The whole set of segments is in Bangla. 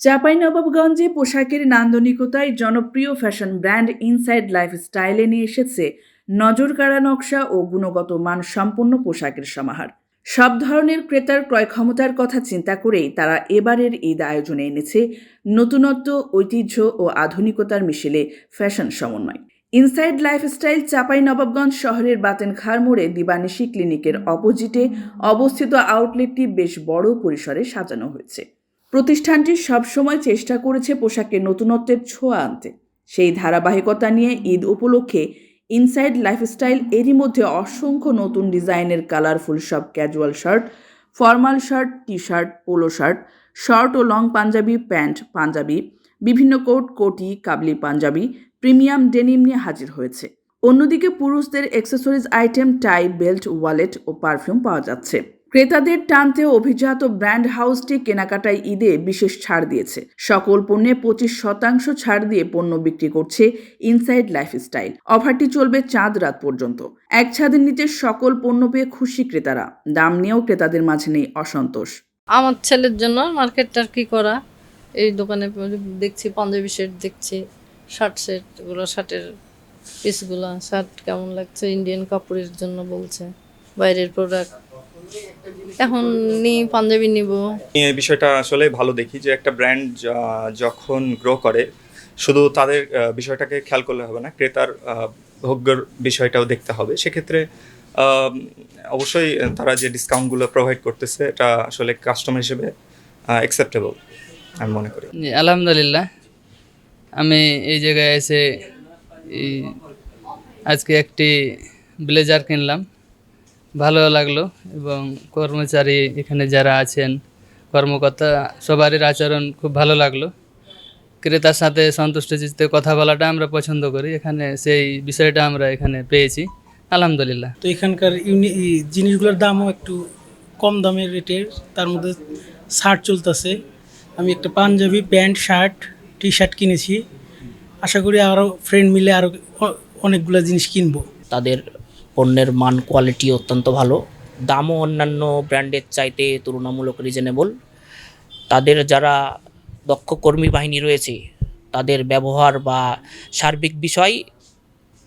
চাঁপাইনবাবগঞ্জে পোশাকের নান্দনিকতায় জনপ্রিয় ফ্যাশন ব্র্যান্ড ইনসাইড লাইফস্টাইলে নিয়ে এসেছে নজর কাড়া নকশা ও গুণগত মান সম্পন্ন পোশাকের সমাহার। সব ধরনের ক্রেতার ক্রয় ক্ষমতার কথা চিন্তা করেই তারা এবারের ঈদ আয়োজনে এনেছে নতুনত্ব, ঐতিহ্য ও আধুনিকতার মিশেলে ফ্যাশন সমন্বয়। ইনসাইড লাইফস্টাইল চাপাই নবাবগঞ্জ শহরের বাতেনখার মোড়ে দিবানিশি ক্লিনিকের অপোজিটে অবস্থিত আউটলেটটি বেশ বড় পরিসরে সাজানো হয়েছে। প্রতিষ্ঠানটি সবসময় চেষ্টা করেছে পোশাকে নতুনত্বের ছোঁয়া আনতে। সেই ধারাবাহিকতা নিয়ে ঈদ উপলক্ষে ইনসাইড লাইফস্টাইল এরই মধ্যে অসংখ্য নতুন ডিজাইনের কালারফুল সব casual shirt, formal shirt T shirt polo shirt, short ও লং পাঞ্জাবি, প্যান্ট পাঞ্জাবি, বিভিন্ন কোট, কোটি, কাবলি পাঞ্জাবি, প্রিমিয়াম ডেনিম নিয়ে হাজির হয়েছে। অন্যদিকে পুরুষদের accessories item, tie, belt, wallet ও পারফিউম পাওয়া যাচ্ছে। ক্রেতাদের টানতে অভিজাত ব্র্যান্ড হাউসটি কেনাকাটায় ঈদে বিশেষ ছাড় দিয়েছে। সকল পণ্যে পঁচিশ শতাংশ ছাড় দিয়ে পণ্য বিক্রি করছে ইনসাইড লাইফস্টাইল। অফারটি চলবে চাঁদ রাত পর্যন্ত। এক ছাদের নিচে সকল পণ্য পেয়ে খুশি ক্রেতারা। দাম নিয়েও ক্রেতাদের মাঝে নেই অসন্তোষ। আমার ছেলের জন্য মার্কেটটা কি করা? এই দোকানে দেখছি পাঞ্জাবি সেট দেখছি শার্ট সেট এগুলো শার্টের পিসগুলো শার্ট কেমন লাগছে? ইন্ডিয়ান কাপড়ের জন্য বলছে। বাইরের প্রোডাক্ট এখন নি পাঞ্জাবি নিব। এই বিষয়টা আসলে ভালো দেখি যে একটা ব্র্যান্ড যখন গ্রো করে শুধু তাদের বিষয়টাকে খেয়াল করলে হবে না ক্রেতার ভোগ্যর বিষয়টাও দেখতে হবে। সেক্ষেত্রে অবশ্যই তারা যে ডিসকাউন্টগুলো প্রোভাইড করতেছে এটা আসলে কাস্টমার হিসেবে অ্যাকসেপ্টেবল আমি মনে করি। আলহামদুলিল্লাহ। আমি এই জায়গায় এসে এই আজকে একটি ব্লেজার কিনলাম। ভালো লাগল এবং কর্মচারী এখানে যারা আছেন কর্মকর্তা সবারই আচরণ খুব ভালো লাগল। ক্রেতার সাথে সন্তুষ্ট চিত্তে কথা বলাটা আমরা পছন্দ করি এখানে সেই বিষয়টা আমরা এখানে পেয়েছি আলহামদুলিল্লাহ। তো এখানকার ইউনি ই জিনিসগুলোর দামও একটু কম দামের রেটের তার মধ্যে শার্ট চলতেছে। আমি একটা panjabi pant shirt T shirt কিনেছি। আশা করি আরও ফ্রেন্ড মিলে আরও অনেকগুলো জিনিস কিনবো। তাদের পণ্যের মান কোয়ালিটি অত্যন্ত ভালো। দামও অন্যান্য ব্র্যান্ডের চাইতে তুলনামূলক রিজনেবল তাদের যারা দক্ষ কর্মী বাহিনী রয়েছে, তাদের ব্যবহার বা সার্বিক বিষয়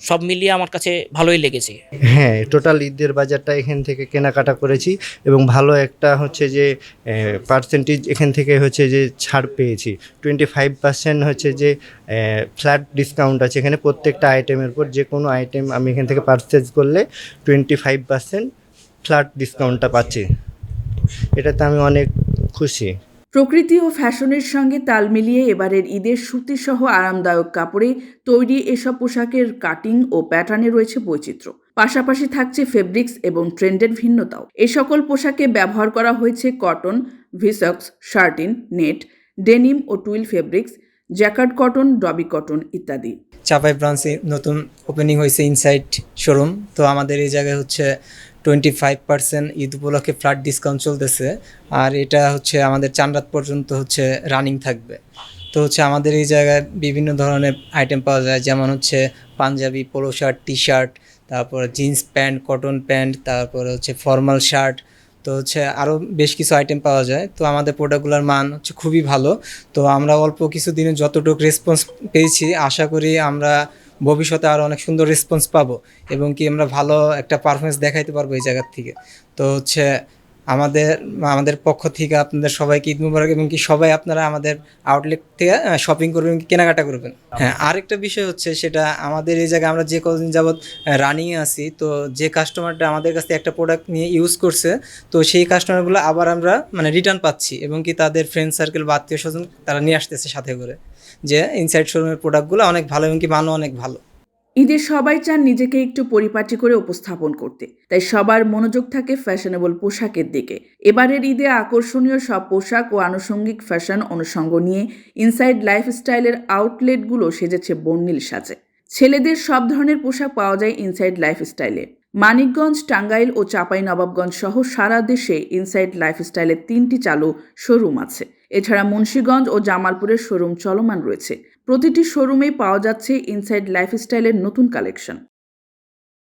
সব মিলিয়ে আমার কাছে ভালোই লেগেছে। হ্যাঁ টোটাল ঈদের বাজারটা এখান থেকে কেনাকাটা করেছি এবং ভালো একটা হচ্ছে যে পার্সেন্টেজ এখান থেকে হচ্ছে যে ছাড় পেয়েছি। টোয়েন্টি ফাইভ পার্সেন্ট হচ্ছে যে ফ্ল্যাট ডিসকাউন্ট আছে। এখানে প্রত্যেকটা আইটেমের উপর যে কোনো আইটেম আমি এখান থেকে পারচেজ করলে টোয়েন্টি ফাইভ পার্সেন্ট ফ্ল্যাট ডিসকাউন্টটা পাচ্ছি। এটাতে আমি অনেক খুশি। প্রকৃতি ও ফ্যাশনের সঙ্গে তাল মিলিয়ে এবারের ঈদের সুতিসহ আরামদায়ক কাপড়ে তৈরি এসব পোশাকের কাটিং ও প্যাটার্নে রয়েছে বৈচিত্র্য। পাশাপাশি থাকছে ফেব্রিক্স এবং ট্রেন্ডের ভিন্নতাও। এ সকল পোশাকে ব্যবহার করা হয়েছে cotton, viscose, shirting, net, denim ও twill fabrics, jacquard cotton, dobby cotton ইত্যাদি। চাপাই ব্রাঞ্চে নতুন ওপেনিং হয়েছে ইনসাইড শোরুম তো আমাদের এই জায়গায় হচ্ছে টোয়েন্টি ফাইভ পার্সেন্ট ঈদ উপলক্ষে ফ্ল্যাট ডিসকাউন্ট চলতেছে। আর এটা হচ্ছে আমাদের চানরাত পর্যন্ত হচ্ছে রানিং থাকবে। তো হচ্ছে আমাদের এই জায়গায় বিভিন্ন ধরনের আইটেম পাওয়া যায়, যেমন হচ্ছে panjabi polo shirt T shirt তারপর জিন্স প্যান্ট কটন প্যান্ট তারপর হচ্ছে ফর্মাল শার্ট তো হচ্ছে আরও বেশ কিছু আইটেম পাওয়া যায়। তো আমাদের প্রোডাক্টগুলোর মান হচ্ছে খুবই ভালো। তো আমরা অল্প কিছু দিনে যতটুকু রেসপন্স পেয়েছি, আশা করি আমরা ভবিষ্যতে আরও অনেক সুন্দর রেসপন্স পাবো এবং কি আমরা ভালো একটা পারফরমেন্স দেখাইতে পারব এই জায়গার থেকে। তো হচ্ছে আমাদের আমাদের পক্ষ থেকে আপনাদের সবাইকে ঈদ মুবারক এবং কি সবাই আপনারা আমাদের আউটলেট থেকে শপিং করবেন কি কেনাকাটা করবেন। হ্যাঁ আরেকটা বিষয় হচ্ছে সেটা আমাদের এই জায়গায় আমরা যে কদিন যাবৎ রানিংয়ে আছি, তো যে কাস্টমারটা আমাদের কাছে একটা প্রোডাক্ট নিয়ে ইউজ করছে, তো সেই কাস্টমারগুলো আবার আমরা মানে রিটার্ন পাচ্ছি এবং কি তাদের ফ্রেন্ড সার্কেল বা আত্মীয় স্বজন তারা নিয়ে আসতেছে সাথে করে। যে ইনসাইড শোরুমের প্রোডাক্টগুলো অনেক ভালো এবং কি মানও অনেক ভালো। ঈদে সবাই চান নিজেকে একটু পরিপাটি করে উপস্থাপন করতে। তাই সবার মনোযোগ থাকে ফ্যাশনেবল পোশাকের দিকে। এবারের ঈদে আকর্ষণীয় সব পোশাক ও আনুষঙ্গিক ফ্যাশন অনুষঙ্গ নিয়ে ইনসাইড লাইফস্টাইলের আউটলেটগুলো সেজেছে বর্ণিল সাজে। ছেলেদের সব ধরনের পোশাক পাওয়া যায় ইনসাইড লাইফস্টাইলে। মানিকগঞ্জ, টাঙ্গাইল ও চাপাই নবাবগঞ্জ সহ সারা দেশে ইনসাইড লাইফস্টাইলের তিনটি চালু শোরুম আছে। এছাড়া মুন্সীগঞ্জ ও জামালপুরের শোরুম চলমান রয়েছে। প্রতিটি শোরুমেই পাওয়া যাচ্ছে ইনসাইড লাইফস্টাইলের নতুন কালেকশন